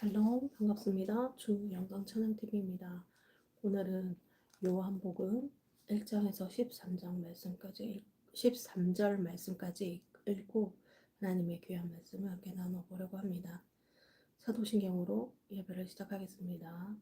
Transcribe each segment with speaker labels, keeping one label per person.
Speaker 1: 샬롬 반갑습니다. 주 영광 찬양 TV입니다. 오늘은 요한복음 1장에서 13장 말씀까지 읽- 13절 말씀까지 읽고 하나님의 귀한 말씀을 함께 나눠보려고 합니다. 사도신경으로 예배를 시작하겠습니다.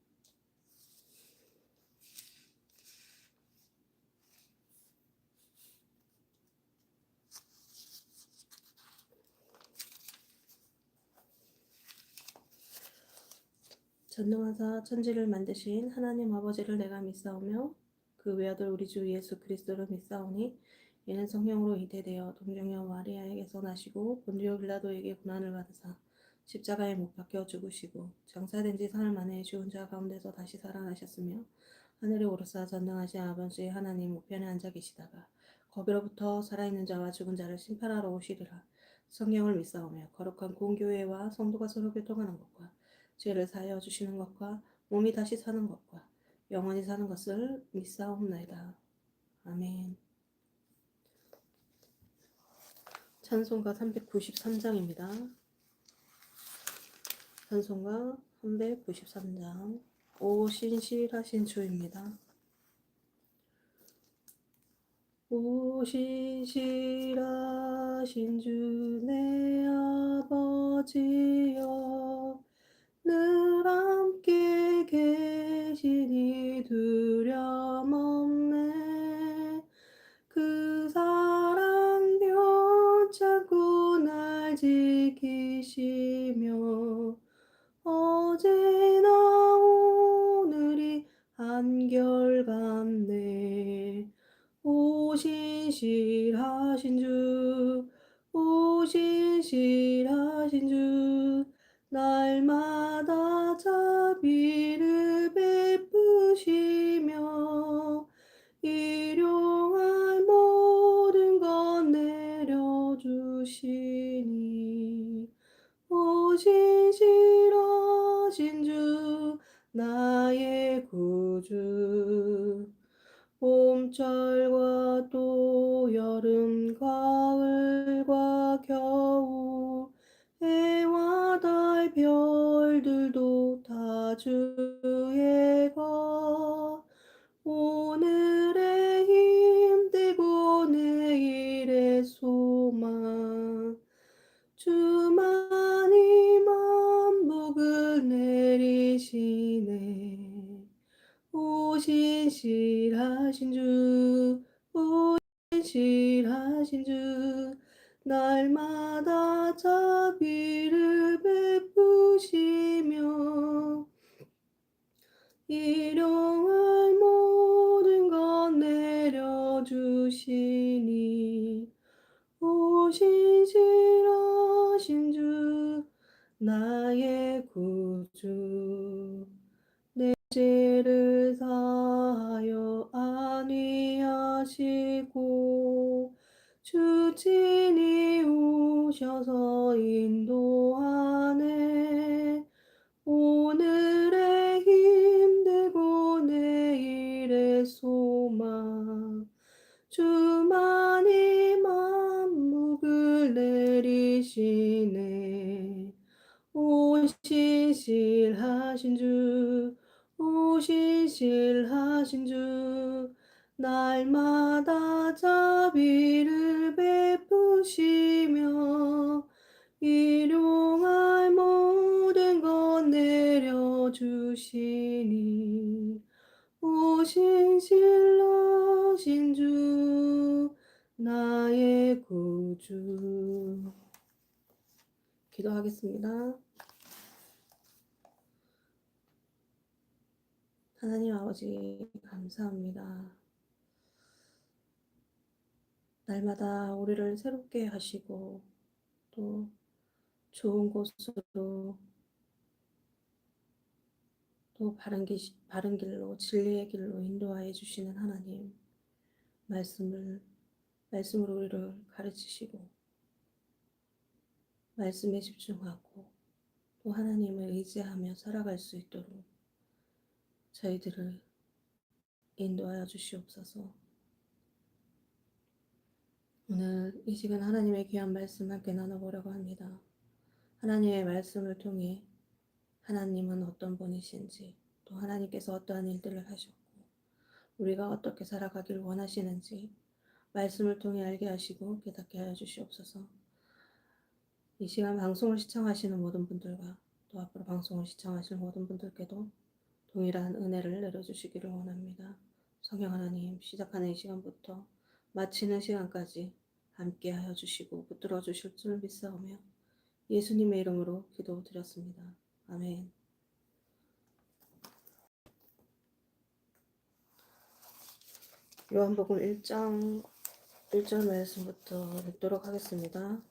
Speaker 1: 전능하사 천지를 만드신 하나님 아버지를 내가 믿사오며 그 외아들 우리 주 예수 그리스도를 믿사오니 이는 성령으로 잉태되어 동정녀 마리아에게서 나시고 본디오 빌라도에게 고난을 받으사 십자가에 못 박혀 죽으시고 장사된 지 사흘 만에 죽은 자 가운데서 다시 살아나셨으며 하늘에 오르사 전능하신 아버지 하나님 우편에 앉아 계시다가 거기로부터 살아있는 자와 죽은 자를 심판하러 오시리라. 성령을 믿사오며 거룩한 공교회와 성도가 서로 교통하는 것과 죄를 사하여 주시는 것과 몸이 다시 사는 것과 영원히 사는 것을 믿사옵나이다. 아멘. 찬송가 393장입니다. 찬송가 393장 오 신실하신 주입니다. 오 신실하신 주 내 아버지여 늘 함께 계시니 두려움 없네. 그 사랑 변찮고 날 지키시며 어제나 오늘이 한결같네. 오 신실하신 주, 별들도 다 주의 것. 오늘의 힘되고 내일의 소망. 주만이 만복을 내리시네. 오 신실하신 주, 오 신실하신 주, 날마 오 신실하신 주, 나의 구주. 기도하겠습니다. 하나님 아버지, 감사합니다. 날마다 우리를 새롭게 하시고, 또 좋은 곳으로, 또 바른, 길, 바른 길로, 진리의 길로 인도하여 주시는 하나님, 말씀을, 말씀으로 우리를 가르치시고, 말씀에 집중하고, 또 하나님을 의지하며 살아갈 수 있도록 저희들을 인도하여 주시옵소서. 오늘 이 시간 하나님의 귀한 말씀 함께 나눠보려고 합니다. 하나님의 말씀을 통해 하나님은 어떤 분이신지, 또 하나님께서 어떠한 일들을 하셨고, 우리가 어떻게 살아가길 원하시는지 말씀을 통해 알게 하시고 깨닫게 하여 주시옵소서. 이 시간 방송을 시청하시는 모든 분들과 또 앞으로 방송을 시청하실 모든 분들께도 동일한 은혜를 내려주시기를 원합니다. 성령 하나님, 시작하는 이 시간부터 마치는 시간까지 함께 하여 주시고 붙들어 주실 줄 믿사오며 예수님의 이름으로 기도드렸습니다. 아멘. 요한복음 1장 1절 말씀부터 읽도록 하겠습니다.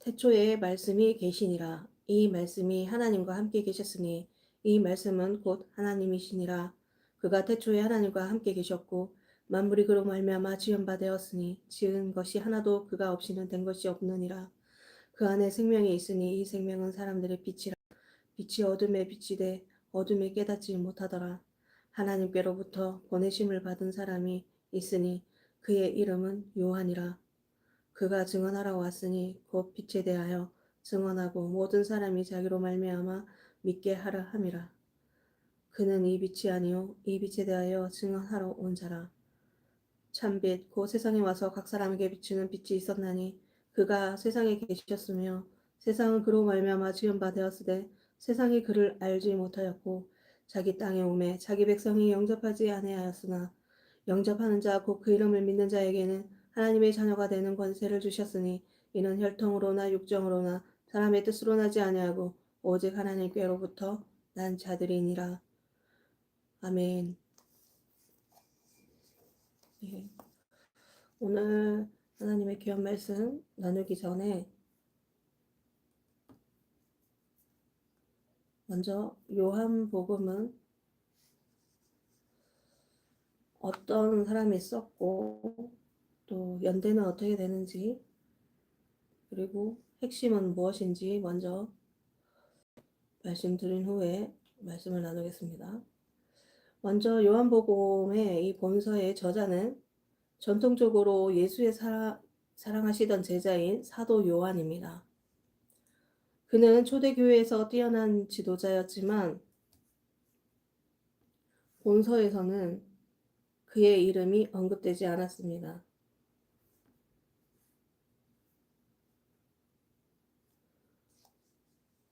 Speaker 1: 태초에 말씀이 계시니라. 이 말씀이 하나님과 함께 계셨으니 이 말씀은 곧 하나님이시니라. 그가 태초에 하나님과 함께 계셨고 만물이 그로 말미암아 지은 바 되었으니 지은 것이 하나도 그가 없이는 된 것이 없느니라. 그 안에 생명이 있으니 이 생명은 사람들의 빛이라. 빛이 어둠에 빛이 돼 어둠에 깨닫지 못하더라. 하나님께로부터 보내심을 받은 사람이 있으니 그의 이름은 요한이라. 그가 증언하러 왔으니 곧 빛에 대하여 증언하고 모든 사람이 자기로 말미암아 믿게 하라 함이라. 그는 이 빛이 아니요 이 빛에 대하여 증언하러 온 자라. 참빛 곧 세상에 와서 각 사람에게 비추는 빛이 있었나니 그가 세상에 계셨으며 세상은 그로 말미암아 지은 바 되었으되 세상이 그를 알지 못하였고 자기 땅에 오매 자기 백성이 영접하지 아니하였으나 영접하는 자 곧 그 이름을 믿는 자에게는 하나님의 자녀가 되는 권세를 주셨으니 이는 혈통으로나 육정으로나 사람의 뜻으로 나지 아니하고 오직 하나님께로부터 난 자들이니라. 아멘. 예. 오늘 하나님의 귀한 말씀 나누기 전에 먼저 요한복음은 어떤 사람이 썼고 또 연대는 어떻게 되는지 그리고 핵심은 무엇인지 먼저 말씀드린 후에 말씀을 나누겠습니다. 먼저 요한복음의 이 본서의 저자는 전통적으로 예수의 사, 사랑하시던 제자인 사도 요한입니다. 그는 초대교회에서 뛰어난 지도자였지만 본서에서는 그의 이름이 언급되지 않았습니다.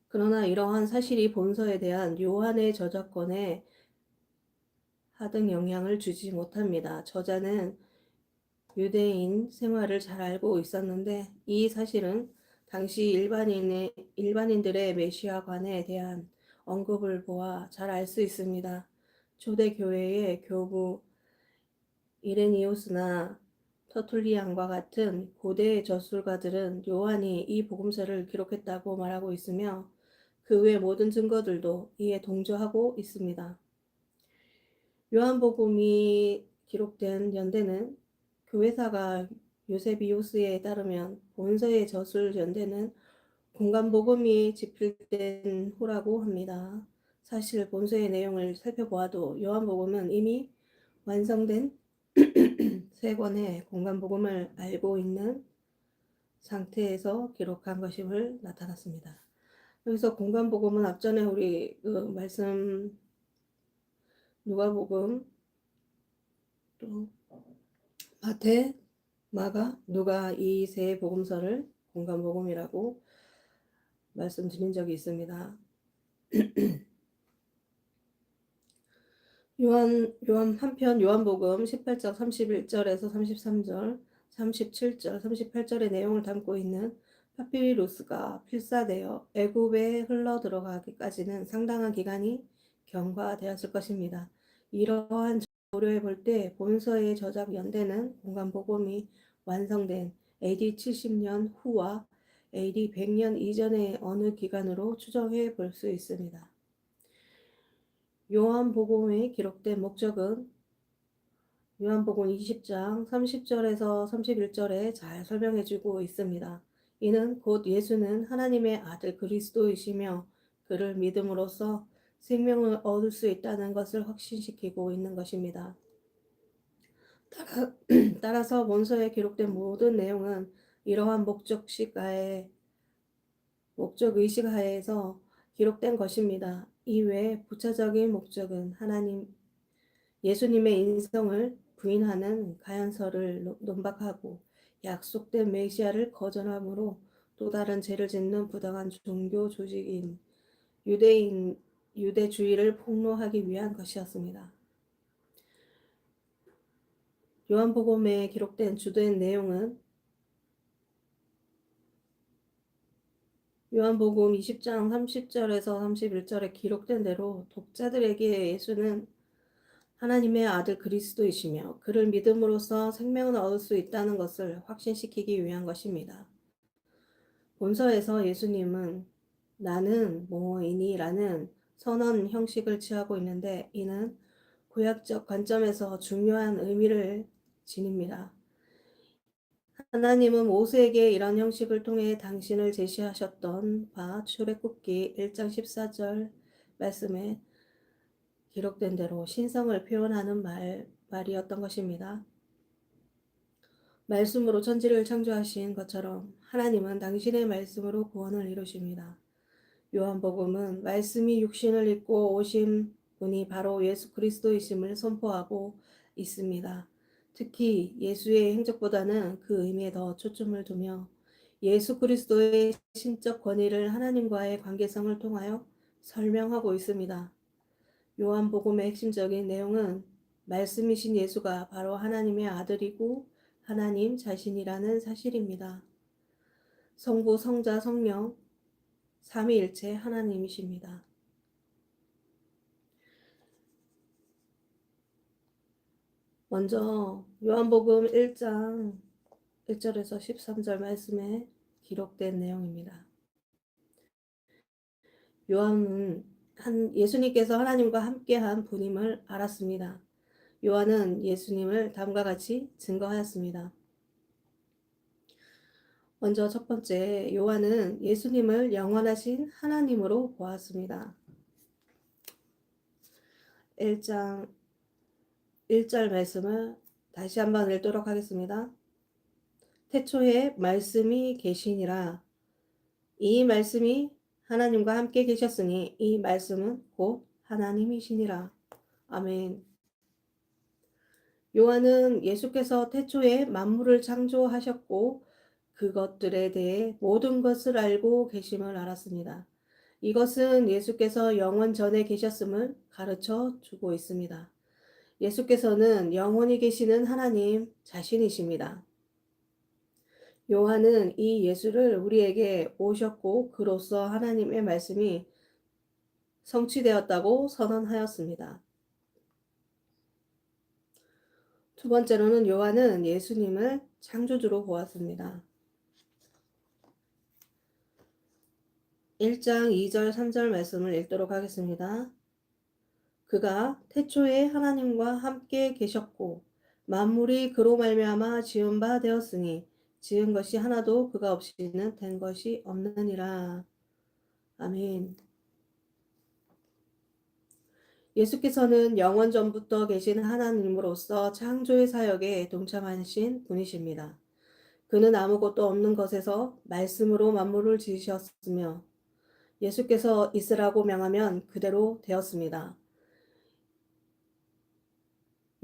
Speaker 1: 그러나 이러한 사실이 본서에 대한 요한의 저작권에 하등 영향을 주지 못합니다. 저자는 유대인 생활을 잘 알고 있었는데 이 사실은 당시 일반인의 일반인들의 메시아관에 대한 언급을 보아 잘 알 수 있습니다. 초대 교회의 교부 이레니오스나 터툴리안과 같은 고대 저술가들은 요한이 이 복음서를 기록했다고 말하고 있으며 그 외 모든 증거들도 이에 동조하고 있습니다. 요한복음이 기록된 연대는 교회사가 요세비우스에 따르면 본서의 저술 연대는 공간 복음이 집필된 후라고 합니다. 사실 본서의 내용을 살펴보아도 요한복음은 이미 완성된 세 권의 공간 복음을 알고 있는 상태에서 기록한 것임을 나타났습니다. 여기서 공간 복음은 앞전에 우리 그 말씀 누가복음 또 마태, 마가, 누가 이 세 복음서를 공간 복음이라고 말씀드린 적이 있습니다. 요한 요한 한편 요한복음 18장 31절에서 33절, 37절, 38절의 내용을 담고 있는 파피루스가 필사되어 애굽에 흘러 들어가기까지는 상당한 기간이 경과되었을 것입니다. 이러한 고려해 볼때 본서의 저작 연대는 공간 복음이 완성된 AD 70년 후와 AD 100년 이전의 어느 기간으로 추정해 볼 수 있습니다. 요한복음에 기록된 목적은 요한복음 20장 30절에서 31절에 잘 설명해 주고 있습니다. 이는 곧 예수는 하나님의 아들 그리스도이시며 그를 믿음으로써 생명을 얻을 수 있다는 것을 확신시키고 있는 것입니다. 따라, 따라서 본서에 기록된 모든 내용은 이러한 목적시가에 목적 의식 하에서 기록된 것입니다. 이외 부차적인 목적은 하나님 예수님의 인성을 부인하는 가연설을 노- 논박하고 약속된 메시아를 거절함으로 또 다른 죄를 짓는 부당한 종교 조직인 유대인 유대주의를 폭로하기 위한 것이었습니다. 요한복음에 기록된 주된 내용은 요한복음 20장 30절에서 31절에 기록된 대로 독자들에게 예수는 하나님의 아들 그리스도이시며 그를 믿음으로써 생명을 얻을 수 있다는 것을 확신시키기 위한 것입니다. 본서에서 예수님은 나는 뭐이니라는 선언 형식을 취하고 있는데 이는 구약적 관점에서 중요한 의미를 지닙니다. 하나님은 모세에게 이런 형식을 통해 당신을 제시하셨던 바 출애굽기 1장 14절 말씀에 기록된 대로 신성을 표현하는 말, 말이었던 것입니다. 말씀으로 천지를 창조하신 것처럼 하나님은 당신의 말씀으로 구원을 이루십니다. 요한복음은 말씀이 육신을 입고 오신 분이 바로 예수 그리스도이심을 선포하고 있습니다. 특히 예수의 행적보다는 그 의미에 더 초점을 두며 예수 그리스도의 신적 권위를 하나님과의 관계성을 통하여 설명하고 있습니다. 요한복음의 핵심적인 내용은 말씀이신 예수가 바로 하나님의 아들이고 하나님 자신이라는 사실입니다. 성부, 성자, 성령, 삼위일체 하나님이십니다. 먼저 요한복음 1장 1절에서 13절 말씀에 기록된 내용입니다. 요한은 한 예수님께서 하나님과 함께한 분임을 알았습니다. 요한은 예수님을 다음과 같이 증거하였습니다. 먼저 첫 번째, 요한은 예수님을 영원하신 하나님으로 보았습니다. 1장 1절 말씀을 다시 한번 읽도록 하겠습니다. 태초에 말씀이 계시니라. 이 말씀이 하나님과 함께 계셨으니 이 말씀은 곧 하나님이시니라. 아멘. 요한은 예수께서 태초에 만물을 창조하셨고 그것들에 대해 모든 것을 알고 계심을 알았습니다. 이것은 예수께서 영원 전에 계셨음을 가르쳐 주고 있습니다. 예수께서는 영원히 계시는 하나님 자신이십니다. 요한은 이 예수를 우리에게 오셨고 그로써 하나님의 말씀이 성취되었다고 선언하였습니다. 두 번째로는 요한은 예수님을 창조주로 보았습니다. 1장 2절 3절 말씀을 읽도록 하겠습니다. 그가 태초에 하나님과 함께 계셨고 만물이 그로 말미암아 지은 바 되었으니 지은 것이 하나도 그가 없이는 된 것이 없느니라. 아멘. 예수께서는 영원 전부터 계신 하나님으로서 창조의 사역에 동참하신 분이십니다. 그는 아무것도 없는 것에서 말씀으로 만물을 지으셨으며 예수께서 있으라고 명하면 그대로 되었습니다.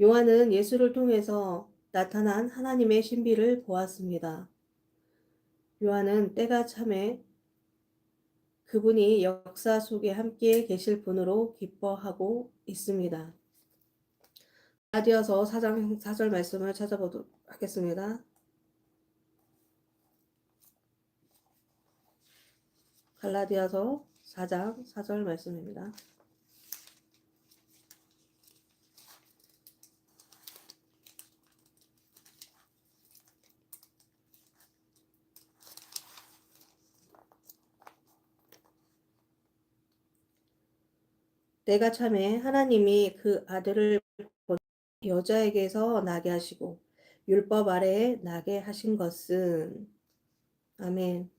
Speaker 1: 요한은 예수를 통해서 나타난 하나님의 신비를 보았습니다. 요한은 때가 참에 그분이 역사 속에 함께 계실 분으로 기뻐하고 있습니다. 라디어서 4장 4절 말씀을 찾아보도록 하겠습니다. 갈라디아서 4장 4절 말씀입니다. 내가 참에 하나님이 그 아들을 여자에게서 나게 하시고 율법 아래에 나게 하신 것은 아멘.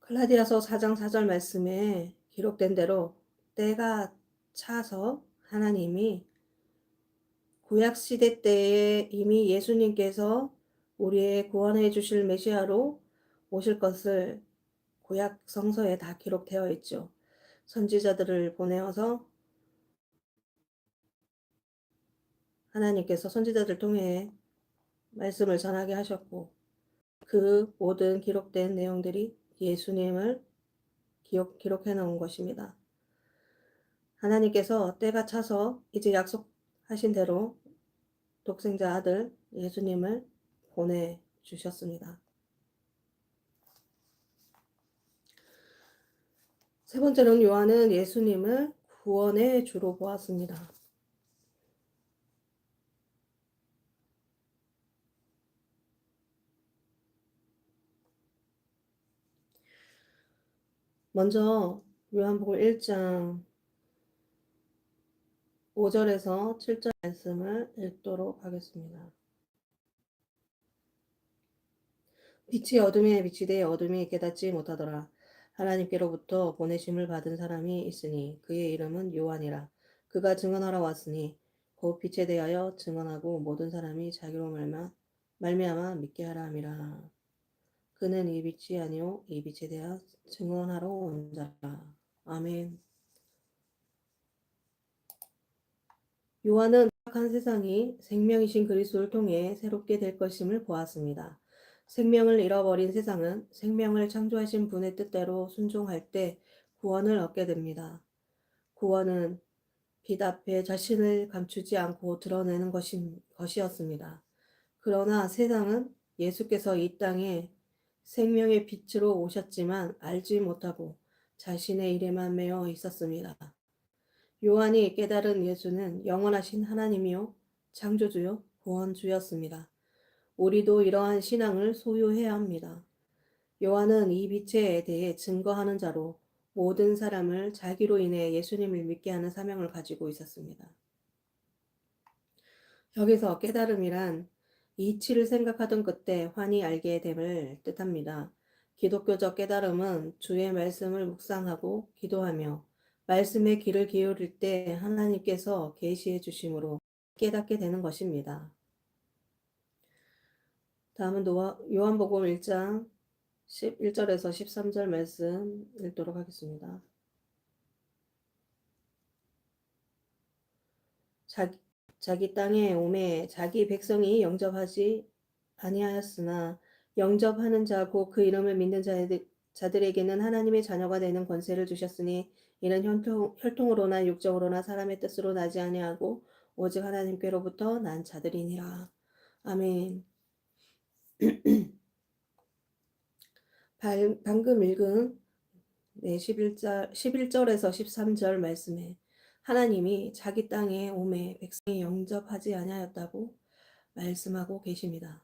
Speaker 1: 갈라디아서 4장 4절 말씀에 기록된 대로 때가 차서 하나님이 구약 시대 때에 이미 예수님께서 우리의 구원해 주실 메시아로 오실 것을 구약 성서에 다 기록되어 있죠. 선지자들을 보내어서 하나님께서 선지자들 통해 말씀을 전하게 하셨고 그 모든 기록된 내용들이 예수님을 기록, 기록해 놓은 것입니다. 하나님께서 때가 차서 이제 약속하신 대로 독생자 아들 예수님을 보내주셨습니다. 세 번째는 요한은 예수님을 구원의 주로 보았습니다. 먼저 요한복음 1장 5절에서 7절 말씀을 읽도록 하겠습니다. 빛이 어둠에 비치되 어둠이 깨닫지 못하더라. 하나님께로부터 보내심을 받은 사람이 있으니 그의 이름은 요한이라. 그가 증언하러 왔으니 곧 빛에 대하여 증언하고 모든 사람이 자기로 말마 말미암아 믿게 하라 함이라. 그는 이 빛이 아니요 이 빛에 대하여 증언하러 온 자라. 아멘. 요한은 한 세상이 생명이신 그리스도를 통해 새롭게 될 것임을 보았습니다. 생명을 잃어버린 세상은 생명을 창조하신 분의 뜻대로 순종할 때 구원을 얻게 됩니다. 구원은 빛 앞에 자신을 감추지 않고 드러내는 것이, 것이었습니다. 그러나 세상은 예수께서 이 땅에 생명의 빛으로 오셨지만 알지 못하고 자신의 일에만 매여 있었습니다. 요한이 깨달은 예수는 영원하신 하나님이요, 창조주요, 구원주였습니다. 우리도 이러한 신앙을 소유해야 합니다. 요한은 이 빛에 대해 증거하는 자로 모든 사람을 자기로 인해 예수님을 믿게 하는 사명을 가지고 있었습니다. 여기서 깨달음이란 이치를 생각하던 그때 환히 알게 됨을 뜻합니다. 기독교적 깨달음은 주의 말씀을 묵상하고 기도하며 말씀의 귀를 기울일 때 하나님께서 계시해 주심으로 깨닫게 되는 것입니다. 다음은 요한복음 1장 11절에서 13절 말씀 읽도록 하겠습니다. 자기, 자기 땅에 오매 자기 백성이 영접하지 아니하였으나 영접하는 자 곧 그 이름을 믿는 자들, 자들에게는 하나님의 자녀가 되는 권세를 주셨으니 이는 혈통, 혈통으로나 육적으로나 사람의 뜻으로 나지 아니하고 오직 하나님께로부터 난 자들이니라. 아멘. 방금 읽은 네, 11절, 11절에서 13절 말씀에 하나님이 자기 땅에 오매 백성이 영접하지 아니하였다고 말씀하고 계십니다.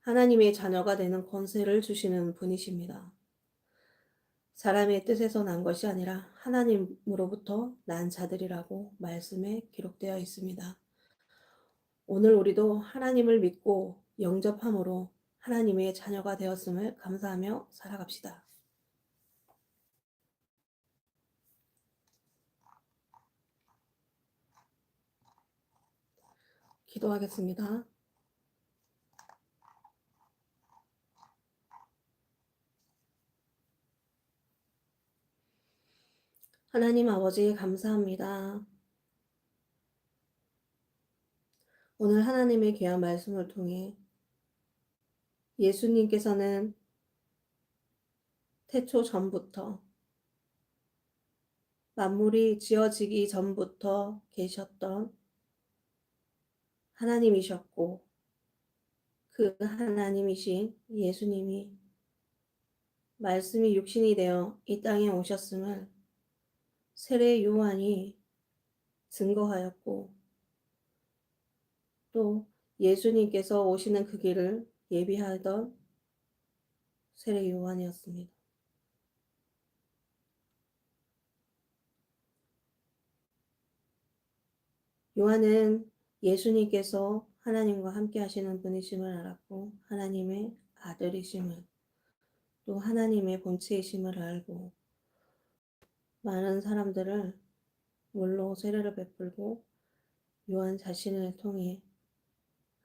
Speaker 1: 하나님의 자녀가 되는 권세를 주시는 분이십니다. 사람의 뜻에서 난 것이 아니라 하나님으로부터 난 자들이라고 말씀에 기록되어 있습니다. 오늘 우리도 하나님을 믿고 영접함으로 하나님의 자녀가 되었음을 감사하며 살아갑시다. 기도하겠습니다. 하나님 아버지 감사합니다. 오늘 하나님의 귀한 말씀을 통해 예수님께서는 태초 전부터 만물이 지어지기 전부터 계셨던 하나님이셨고 그 하나님이신 예수님이 말씀이 육신이 되어 이 땅에 오셨음을 세례 요한이 증거하였고 또 예수님께서 오시는 그 길을 예비하던 세례 요한이었습니다. 요한은 예수님께서 하나님과 함께 하시는 분이심을 알았고 하나님의 아들이심을 또 하나님의 본체이심을 알고 많은 사람들을 물로 세례를 베풀고 요한 자신을 통해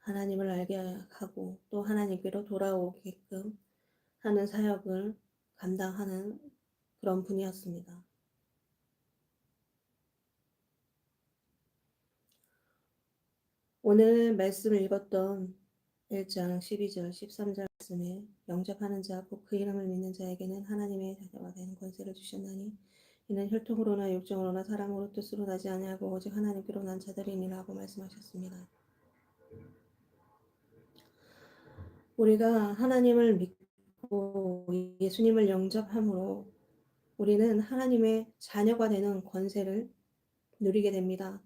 Speaker 1: 하나님을 알게 하고 또 하나님께로 돌아오게끔 하는 사역을 감당하는 그런 분이었습니다. 오늘 말씀을 읽었던 1장 12절 13절 말씀에 영접하는 자 곧 그 이름을 믿는 자에게는 하나님의 자녀가 되는 권세를 주셨나니 이는 혈통으로나 육정으로나 사랑으로 뜻으로 나지 아니하고 오직 하나님께로 난 자들이니라 고 말씀하셨습니다. 우리가 하나님을 믿고 예수님을 영접함으로 우리는 하나님의 자녀가 되는 권세를 누리게 됩니다.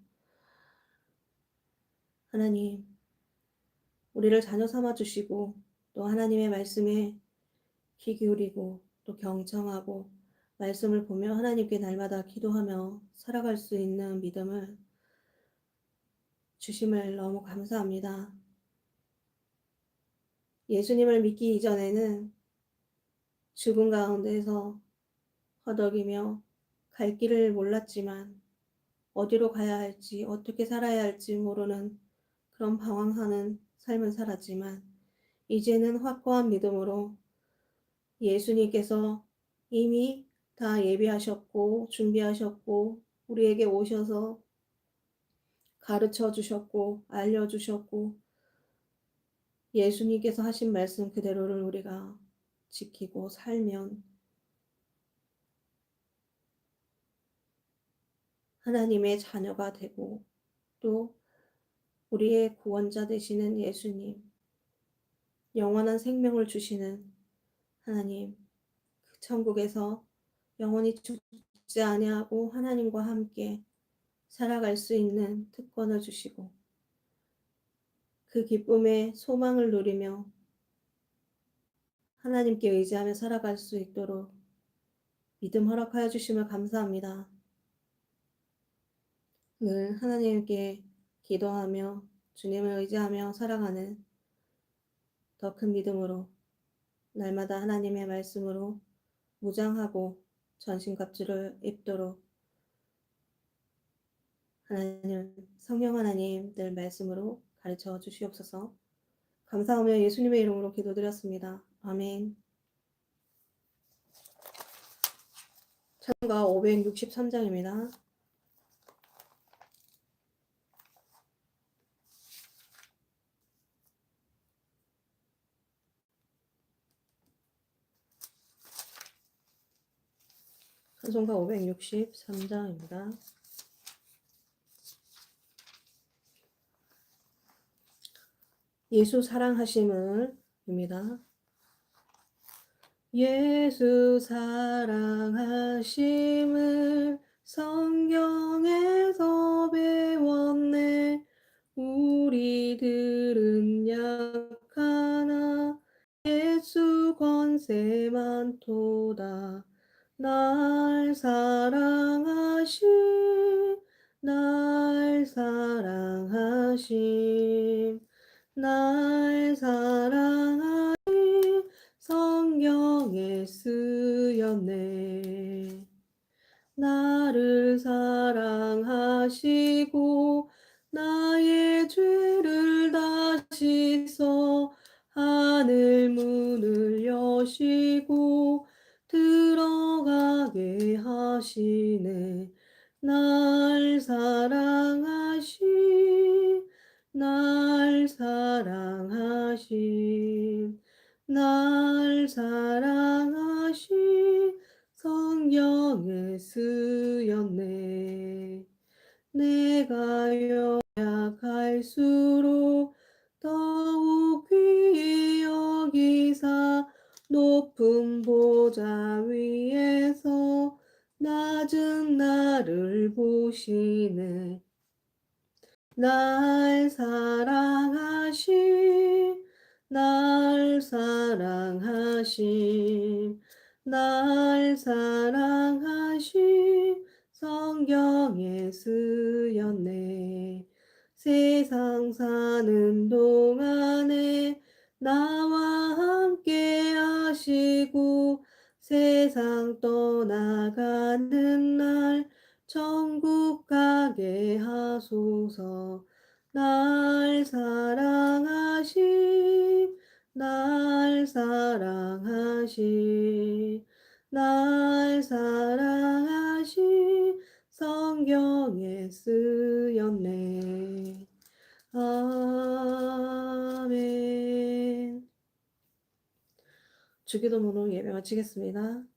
Speaker 1: 하나님, 우리를 자녀 삼아 주시고 또 하나님의 말씀에 귀 기울이고 또 경청하고 말씀을 보며 하나님께 날마다 기도하며 살아갈 수 있는 믿음을 주심을 너무 감사합니다. 예수님을 믿기 이전에는 죽음 가운데서 허덕이며 갈 길을 몰랐지만 어디로 가야 할지 어떻게 살아야 할지 모르는 그런 방황하는 삶을 살았지만 이제는 확고한 믿음으로 예수님께서 이미 다 예비하셨고 준비하셨고 우리에게 오셔서 가르쳐 주셨고 알려 주셨고 예수님께서 하신 말씀 그대로를 우리가 지키고 살면 하나님의 자녀가 되고 또 우리의 구원자 되시는 예수님, 영원한 생명을 주시는 하나님, 그 천국에서 영원히 죽지 아니하고 하나님과 함께 살아갈 수 있는 특권을 주시고 그 기쁨의 소망을 누리며 하나님께 의지하며 살아갈 수 있도록 믿음 허락하여 주심을 감사합니다. 늘 하나님께 기도하며 주님을 의지하며 살아가는 더 큰 믿음으로 날마다 하나님의 말씀으로 무장하고 전신갑주를 입도록 하나님 성령 하나님 늘 말씀으로 가르쳐 주시옵소서. 감사하며 예수님의 이름으로 기도드렸습니다. 아멘. 찬가 563장입니다. 찬송가 563장입니다. 예수 사랑하심을 입니다. 예수 사랑하심을 성경에서 배웠네. 우리들은 약하나 예수 권세 많도다. 날 사랑하심, 날 사랑하심, 날 사랑하심, 성경에 쓰였네. 나를 사랑하시고, 나의 죄를 다시 써 하늘 문을 여시고, 들어가게 하시네 날 사랑하심 날 사랑하심 날 사랑하심 성경에 쓰였네 내가 연약할수록 더욱 귀히 여기사 높은 보좌 위에서 낮은 나를 보시네. 날 사랑하심, 날 사랑하심, 날 사랑하심, 성경에 쓰였네. 세상 사는 동안에 나와 함께 하시고 세상 떠나가는 날 천국 가게 하소서. 날 사랑하심 날 사랑하심 날 사랑하심 성경에 쓰였네. 아멘. 주기도문으로 예배 마치겠습니다.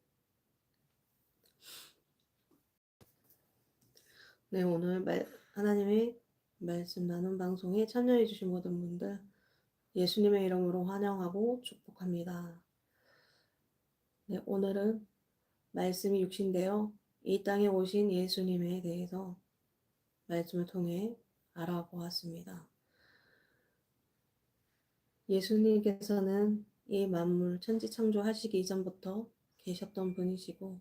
Speaker 1: 네, 오늘 말, 하나님의 말씀 나눈 방송에 참여해 주신 모든 분들 예수님의 이름으로 환영하고 축복합니다. 네, 오늘은 말씀이 육신되어 이 땅에 오신 예수님에 대해서 말씀을 통해 알아보았습니다. 예수님께서는 이 만물 천지 창조하시기 이전부터 계셨던 분이시고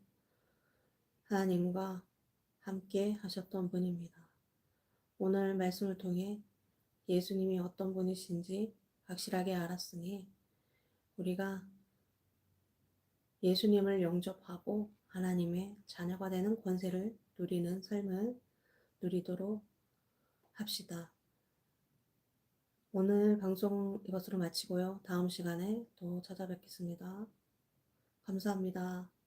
Speaker 1: 하나님과 함께 하셨던 분입니다. 오늘 말씀을 통해 예수님이 어떤 분이신지 확실하게 알았으니 우리가 예수님을 영접하고 하나님의 자녀가 되는 권세를 누리는 삶을 누리도록 합시다. 오늘 방송 이것으로 마치고요. 다음 시간에 또 찾아뵙겠습니다. 감사합니다.